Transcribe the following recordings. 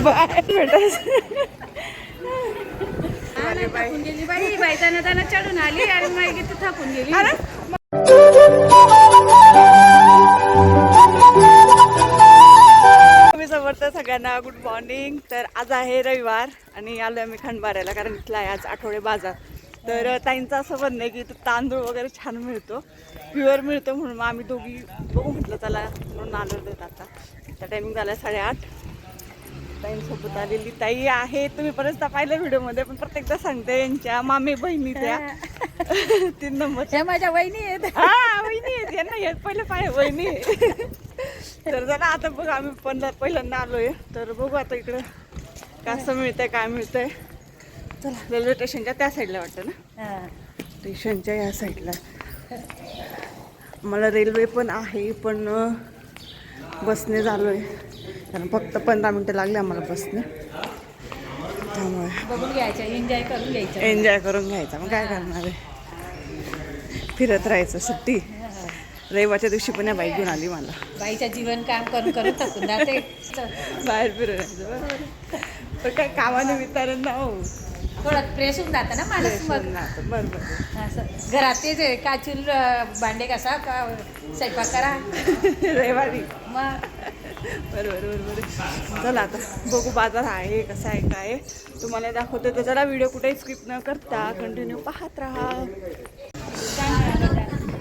Bye भेटायचं थकून गेली बाई बाई चढून आली आणि मागे तू थकून गेली मी समर्थ सगळ्यांना गुड मॉर्निंग तर आज आहे रविवार आणि आलो आम्ही खंडबाऱ्याला कारण इथला आहे आज आठवडे बाजार तर ताईंचं असं म्हणणं आहे की इथं तांदूळ वगैरे छान मिळतो प्युअर मिळतो म्हणून मग आम्ही दोघी बघू म्हटलं त्याला म्हणून आलो देत आता. त्या टायमिंग झाला साडेआठ. ताईंसोबत आलेली ताई आहे. तुम्ही परत पाहिलं व्हिडिओमध्ये पण प्रत्येकदा सांगते यांच्या मामी बहिणी त्या. तीन नंबर. ह्या माझ्या वहिनी आहेत. हा वहिनी आहेत यांना येत पहिले पाय वहिनी आहे. तर चला आता बघ आम्ही पण पहिल्यांदा आलोय. तर बघू आता इकडं कसं मिळतंय काय मिळतंय. चला. रेल्वे स्टेशनच्या त्या साईडला वाटतं ना? स्टेशनच्या या साईडला. मला रेल्वे पण आहे पण अं, बसने झालोय. कारण फक्त पंधरा मिनटं लागले आम्हाला बसने. त्यामुळे बघून घ्यायचं एन्जॉय करून घ्यायचं एन्जॉय करून घ्यायचा. मग काय करणार आहे? फिरत राहायचं सुट्टी. रविवारच्या दिवशी पण या बाईक घेऊन आली मला. बाईच्या जीवन काम करून करून थकून जाते. बाहेर यायचं बरोबर. पण काय कामानिमित्तानं ना हो. थोडं फ्रेश होऊन जातं ना माणूस मग. बरोबर. असं. घरात तेच आहे, भांडे कसा का स्वयंपाक करा. रविवारी. मग बरोबर बरोबर चला आता बघू बाजार आहे कसा आहे काय तुम्हाला दाखवते तर जरा व्हिडिओ कुठेही स्किप न करता कंटिन्यू पाहत राहा.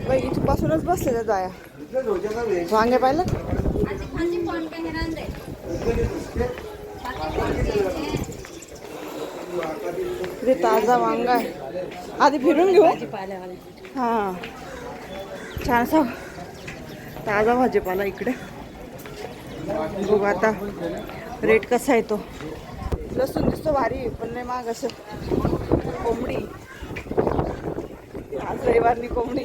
बाई इथपासूनच बसले तर जाया. वांगे पाहिलं? किती ताजा वांगा आहे. आधी फिरून घेऊ. हां. छान असा ताजा भाजीपाला इकडे. बघू आता रेट कसा आहे तो. लसूण दिसतो भारी पण नाही माग असं. कोंबडी. आज रविवारनी कोंबडी.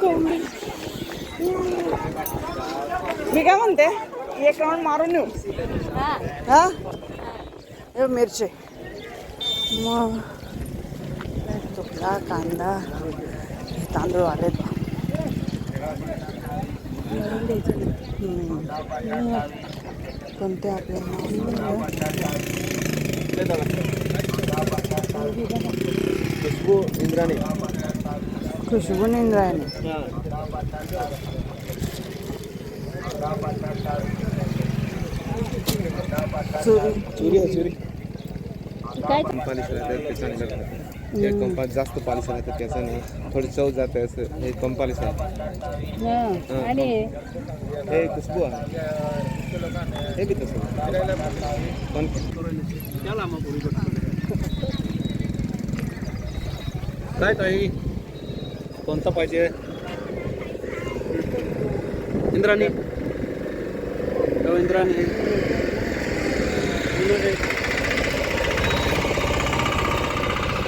कोंबडी. मी काय म्हणते? एक राऊंड मारून येऊ. हा? हे मिरचे. मग. चुकला कांदा? तांदूळ आलेत. हम्म. कोणते आपल्याला खुशबू इंद्राणी. खुशबू इंद्रायणी चुरी चुरी. काय? कम पालिश राहतात ते चांगलं राहतं जे कम पालिश जास्त पालिश राहतं त्याचं नाही. थोडी चव जाते असं हे कम पालिश आहे आणि? हे खुशबू आहे. हे बी तसं. पण काय ताई? कोणता पाहिजे? इंद्राणी. इंद्राणी.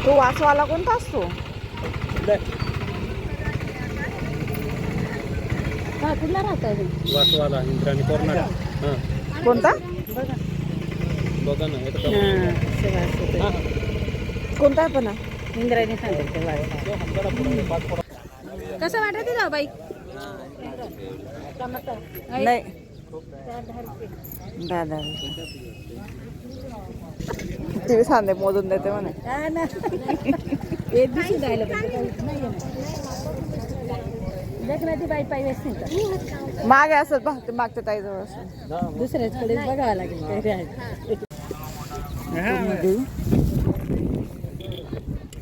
तो वाचवाला कोणता असतो? हा कुठला राहता वासवाला इंद्राणी कोरनाड. हां. कोणता? बघा ना हे तर हां. कोणता आहे पण? इंद्रायणी सांगते कसं वाटत आहे बाई? नाही. दादा. ती सांगते मोजून देते म्हणे. एक दिवशी जायला असते मागे असत बघ ते मागच्या ताईजवळ असं दुसऱ्याचकडे बघावं लागेल काय ते आहे. मध्ये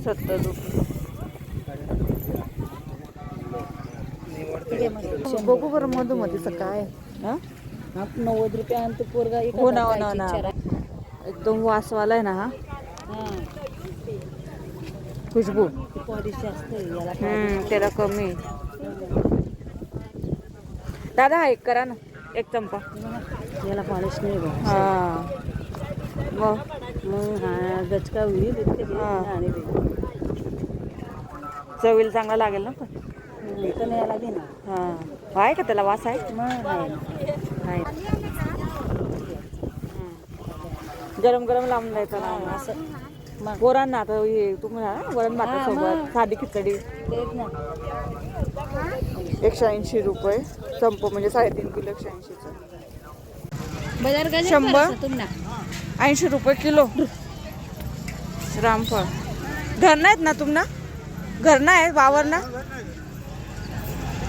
सत्तर रुपये. बघू बरं मधुमतीचं काय हा? नव्वद रुपये आणतो पोरगा एक हो ना हो ना एकदम वासवाला आहे ना हा. खुशबू. त्याला कमी. दादा हा एक करा ना. एक चंपा याला पॉलिश नाही हा. मग? मग? हा गचका होईल हा. आणि. चवीला चांगला लागेल ना पण. याला दे ना हा. आहे का त्याला वास आहे? मग आहे ना. आहे गरम गरम लांबून द्यायचा ना असं. मग? पोरांना आता हे तुम्ही ना वरण भातासोबत. साधी खिचडी. तेच ना. एकशे ऐंशी रुपये. संप म्हणजे साडेतीन किलो एकशे ऐंशीचं. शंभर? तुम्हाला ऐंशी रुपये किलो. रामफळ. घर नाहीत ना तुम्हाला घर नाही वावर ना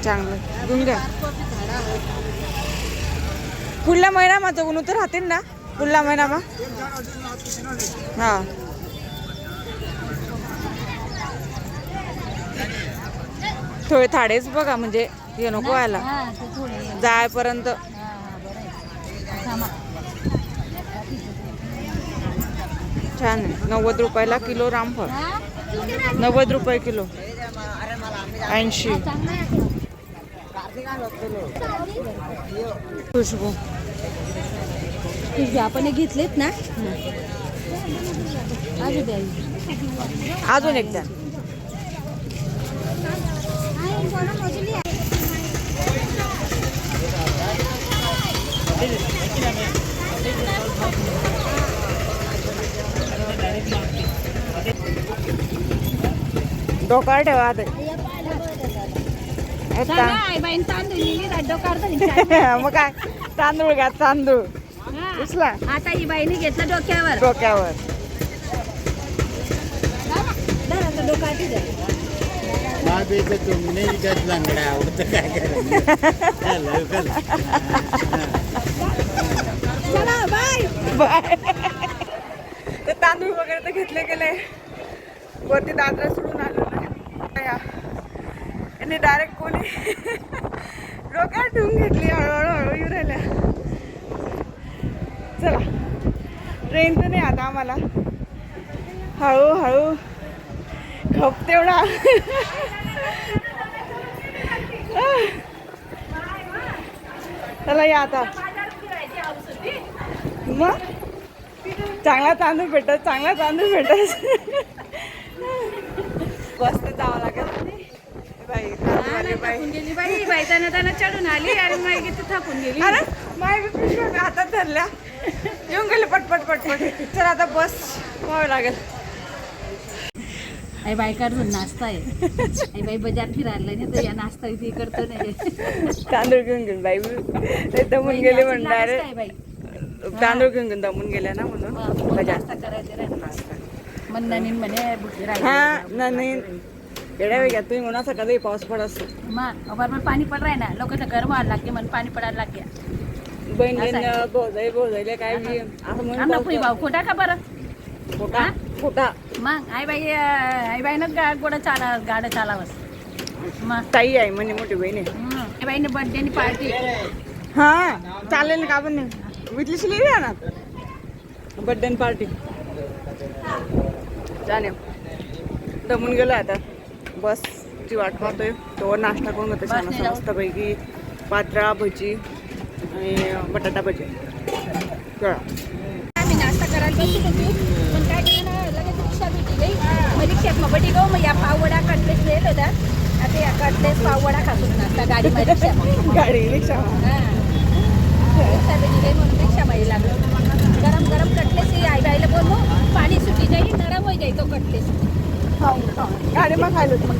चांगलं. घेऊन घ्या. पुढल्या महिन्यामा जगून तर राहतील ना? पुढल्या महिन्यामा हा. थोडे थाडेच बघा म्हणजे हे नको व्हायला. जायपर्यंत. छान आहे. नव्वद रुपयाला किलो रामफळ? नव्वद रुपये किलो. ऐंशी. खुशबू. आपण हे घेतलेत ना. अजून द्या. अजून एकदा डोकार ठेवा आता. मग काय? तांदूळ घ्या तांदूळ. उचला. आता ही बाईने घेतलं डोक्यावर. डोक्यावर. तुमने लांगडा आवडतं काय करायचं बाय तांदूळ वगैरे तर घेतले गेले. वरती दादरा सोडून आलो ना. आणि डायरेक्ट कोणी डोक्यात ठेवून घेतली हळूहळू. चला. ट्रेन तर नाही आता आम्हाला. हळूहळू खप तेवढा. चला या आता. मग? चांगला तांदूळ भेटत चांगला तांदूळ भेटत. बसने जावं लागेल. बाई त्यांना त्यांना चढून आली आणि माई किती थकून गेली. अरे माय पिशव्या हातात धरल्या. येऊन गेले पटपट पटपट चल आता बस व्हावं लागेल. आई बाई काढून नाश्ता आहे. आई बाई बाजार फिरायला नाही तर या नाश्ता इथे करतो नाही. तांदूळ घेऊन गेले बाई. ते दमून गेले म्हणून आहे बाई. तांदूळ घेऊन गेले दमून गेल्या ना म्हणून. मग बाजार. नाश्ता करायचं रे. मंदानी म्हणे भुकी हा राहिली. ना नाही येड्या वेगळ्या तुम्ही म्हणा सकाळी पाऊस पडत मग बरोबर पाणी पड राही ना लोक तर घर व्हायला लागते म्हण पाणी पडायला लागते बहिणी बोजाई बोजायला काय असं फुई म्हणून भाऊ खोटा का बरं? खोटा खोटा. मग आई बाई आई बाईनं गा गोडं चाला गाडं चालावंस. मग. ताई आहे म्हणजे मोठी बहीण आहे. हम्म. आई बाईने बर्थडेनी पार्टी हा चालेल ना का पण विकली शिली ना बर्थडे पार्टी जाणे दमून गेलो आता. बसची वाट पाहतोय. तो नाश्ता करून होते छान बसने असं जाऊ. मस्तपैकी. पात्रा भजी. आणि बटाटा भजी. कळा आम्ही नाश्ता करायला बसलो होतो पण काय केलं ना लगेच रिक्षा भेटी गई मग रिक्षात मग बटी गो मग या पाववडा कटलेस नेल होता. आता या कटलेस पाववडा खातो नाश्ता रिक्षा गाडी रिक्षा हा. रिक्षा भेटी गई म्हणून रिक्षामध्ये लागलो. गरम गरम कटलेस ही आई बाईला बोललो पाणी सुटी जाई नरम होई तो कटलेस. गाडी मग खायला होती मग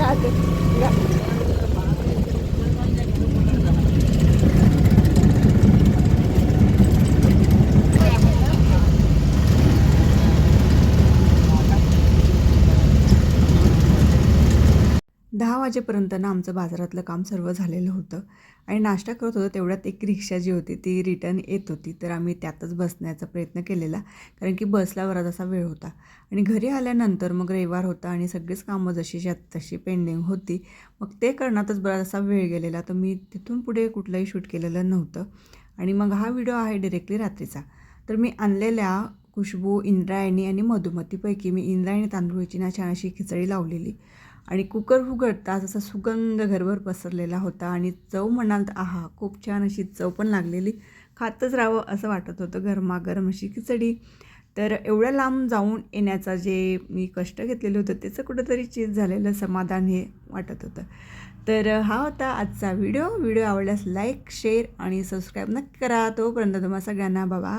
दहा वाजेपर्यंत ना आमचं बाजारातलं काम सर्व झालेलं होतं. आणि नाश्ता करत होतो तेवढ्यात एक रिक्षा जी होती ती रिटर्न येत होती. तर आम्ही त्यातच बसण्याचा प्रयत्न केलेला कारण की बसला बराच असा वेळ होता. आणि घरी आल्यानंतर मग रविवार होता आणि सगळीच कामं जशी तशी पेंडिंग होती मग ते करण्यातच बराच असा वेळ गेलेला. तर मी तिथून पुढे कुठलंही शूट केलेलं नव्हतं. आणि मग हा व्हिडिओ आहे डिरेक्टली रात्रीचा. तर मी आणलेल्या खुशबू इंद्रायणी आणि मधुमतीपैकी मी इंद्रायणी तांदूळची ना छान अशी खिचडी लावलेली. आणि कुकर उघडताच असा सुगंध घरभर पसरलेला होता आणि चव म्हणाल तर आहा खूप छान अशी चव पण लागलेली. खातच राहावं असं वाटत होतं गरमागरम अशी खिचडी. तर एवढ्या लांब जाऊन येण्याचा जे मी कष्ट घेतलेलं होतं त्याचं कुठंतरी चीज झालेलं समाधान हे वाटत होतं. तर हा होता आजचा व्हिडिओ. व्हिडिओ आवडल्यास लाईक शेअर आणि सबस्क्राईब नक्की करा. तोपर्यंत तुम्हा सगळ्यांना बाबा